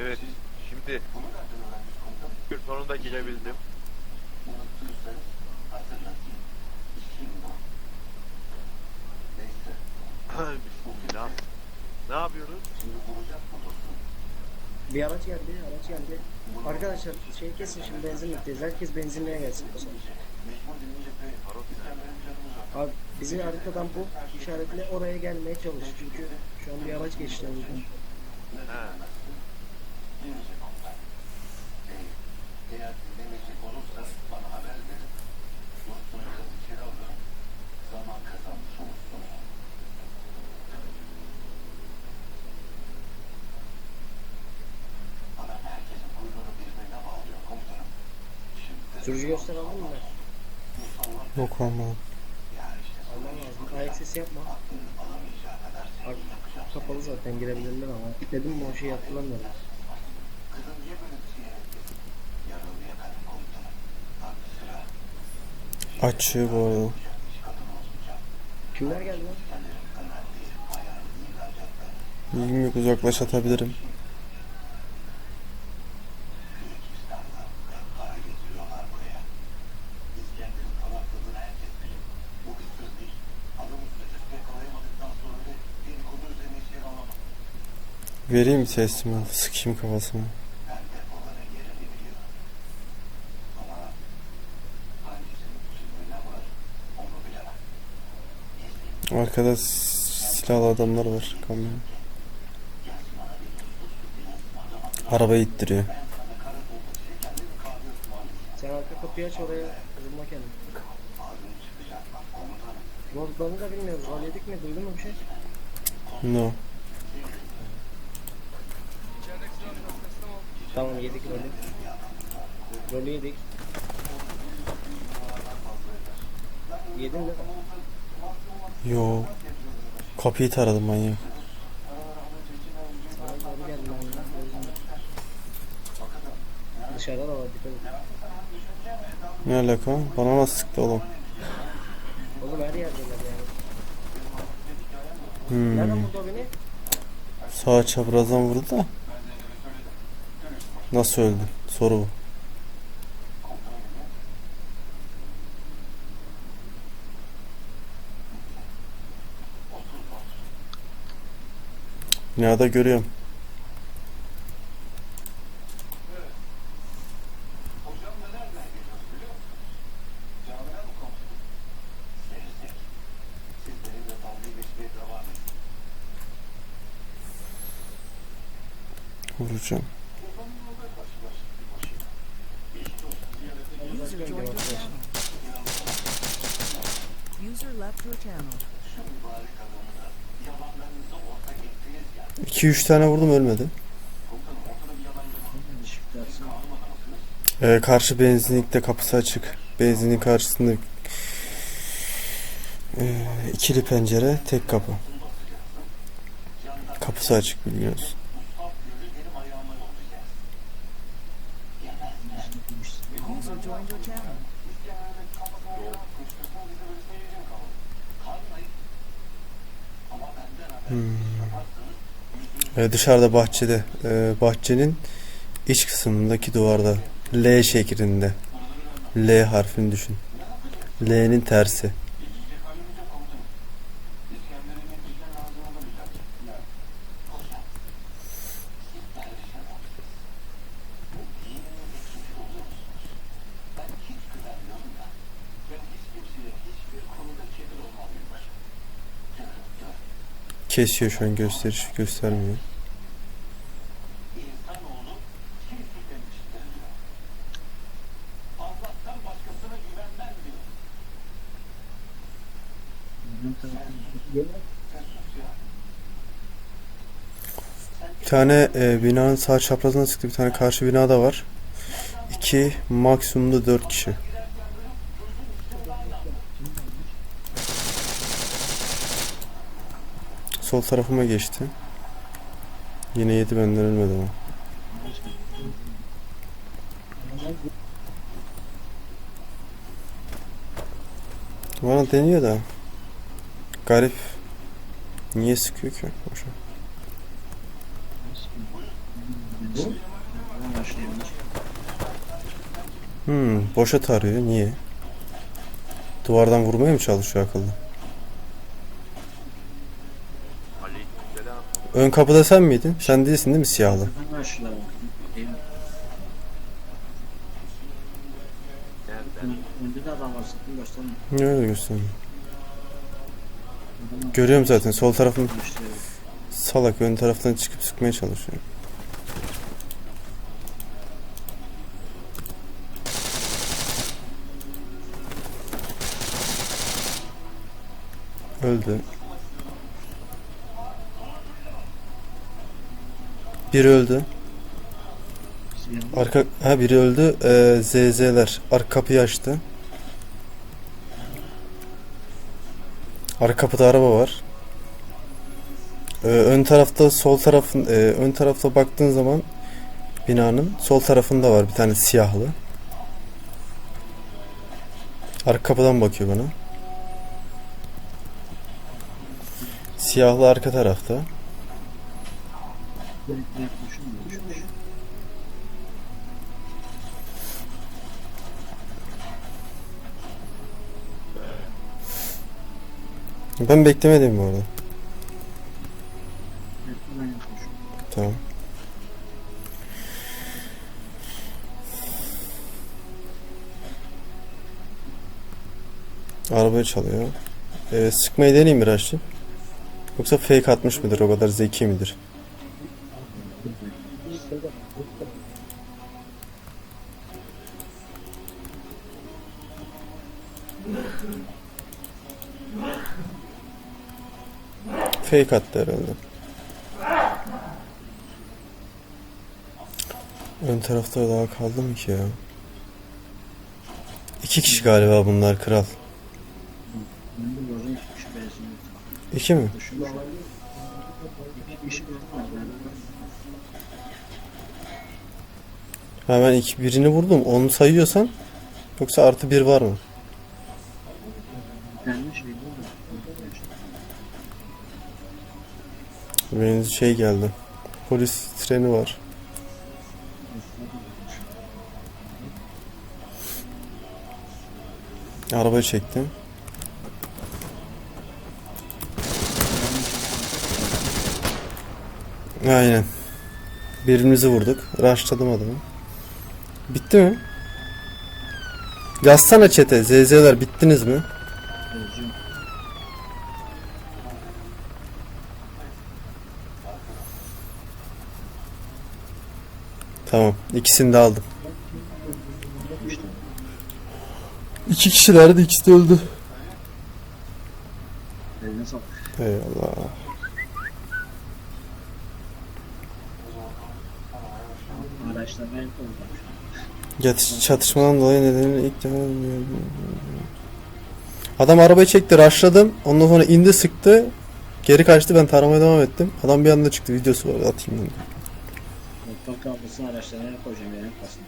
Evet. Şimdi bir sonunda girebildim. Bismillah. Ne yapıyoruz? Bir araç geldi, araç geldi. Arkadaşlar şey kesin şimdi benzin biteceğiz. Herkes benzinliğe gelsin? Abi bizi haritadan bu işaretle oraya gelmeye çalış. Çünkü şu an bir araç geçti. He. Sürücü göster aldın mı? Yok almadım. Alman lazım. Ayak sesi yapma. Abi, kapalı zaten girebilirler ama. Dedim mi o şey şey. Aklı sıra Açıyor bu arada. Kimler geldi lan? İlgim yok uzaklaş atabilirim. para getiriyorlar buraya. İskender'in konakladığını herkes bilir. Bu bir sır değil. Adamı tutup yakalayamadıktan sonra da dedikodu üzerine şey alamam. Vereyim teslim al. Sıkayım kafasına. Ben depoların yerini biliyorum. Ama hangisinin içinde ne var onu bilemem. Arkada silahlı adamlar var. Kamyon. Arabayı ittiriyor. Sen arka kapıyı aç oraya. Kızılma kendini. Lordlarını da bilmiyoruz. Rol yedik mi? Duydun mu bir şey? No. Tamam yedik rolü. Rolü yedik. Yedin mi? Yo. Kapıyı taradım manyak. Sana doğru geldim ben ya. Dışarıda da var dikkat et. Ne alaka? Bana nasıl sıktı oğlum? Oğlum her yerdeler yani. Hmm. Nereden buldu o beni? Sağ çaprazdan vurdu da. Nasıl öldü? Soru bu. Binada görüyorum. Hocamla 2-3 tane vurdum ölmedi. Ee, karşı benzinlikte kapısı açık. Benzinin karşısında ee, ikili pencere, tek kapı. Kapısı açık biliyorsun. Benim Ee, dışarıda bahçede, ee, bahçenin iç kısmındaki duvarda L şeklinde. L harfini düşün. L'nin tersi. Kesiyor şu an gösteriş göstermiyor. Bir tane e, binanın sağ çaprazına sıktı. Bir tane karşı binada var. İki, maksimumda dört kişi. Sol tarafıma geçti. Yine yedi benden ölmedi ama. Bana deniyor da. Garip. Niye sıkıyor ki? Boşa. Hmm, boşa tarıyor. Niye? Duvardan vurmaya mı çalışıyor akıllı? Ön kapıda sen miydin? Sen değilsin değil mi siyahlı? Hemen. Ne öyle göstereyim? Görüyorum zaten sol tarafın salak ön taraftan çıkıp sıkmaya çalışıyor. Öldü. Biri öldü. Arka ha biri öldü. Ee, ZZ'ler arka kapıyı açtı. Arka kapıda araba var. Ee, ön tarafta sol tarafın e, ön tarafta baktığın zaman binanın sol tarafında var bir tane siyahlı. Arka kapıdan bakıyor bana. Siyahlı arka tarafta. Direkt? Düşmüş. Ben beklemedim bu arada. Yaklaşım. Tamam. Arabayı çalıyor. Ee, sıkmayı deneyeyim mi Raşit? Yoksa fake atmış mıdır? O kadar zeki midir? Fake attı herhalde. Ön tarafta daha kaldı mı ki ya? İki kişi galiba bunlar kral. İki mi? Ha ben iki, birini vurdum. Onu sayıyorsan yoksa artı bir var mı? Benim şey geldi. Polis treni var. Arabayı çektim. Aynen. Birimizi vurduk. Rushladım adamı. Bitti mi? Yazsana çete. ZZ'ler bittiniz mi? Tamam. İkisini de aldım. İki kişilerdi. ikisi de öldü. Eline sağlık. Eyvallah. Araçlar ben oldu. Yatış, çatışmadan dolayı nedeniyle ilk defa Adam arabayı çekti, rushladım. Ondan sonra indi, sıktı. Geri kaçtı, ben taramaya devam ettim. Adam bir anda çıktı, videosu var, atayım ben. Motor kablosu araçlarına koyacağım yerin kasını.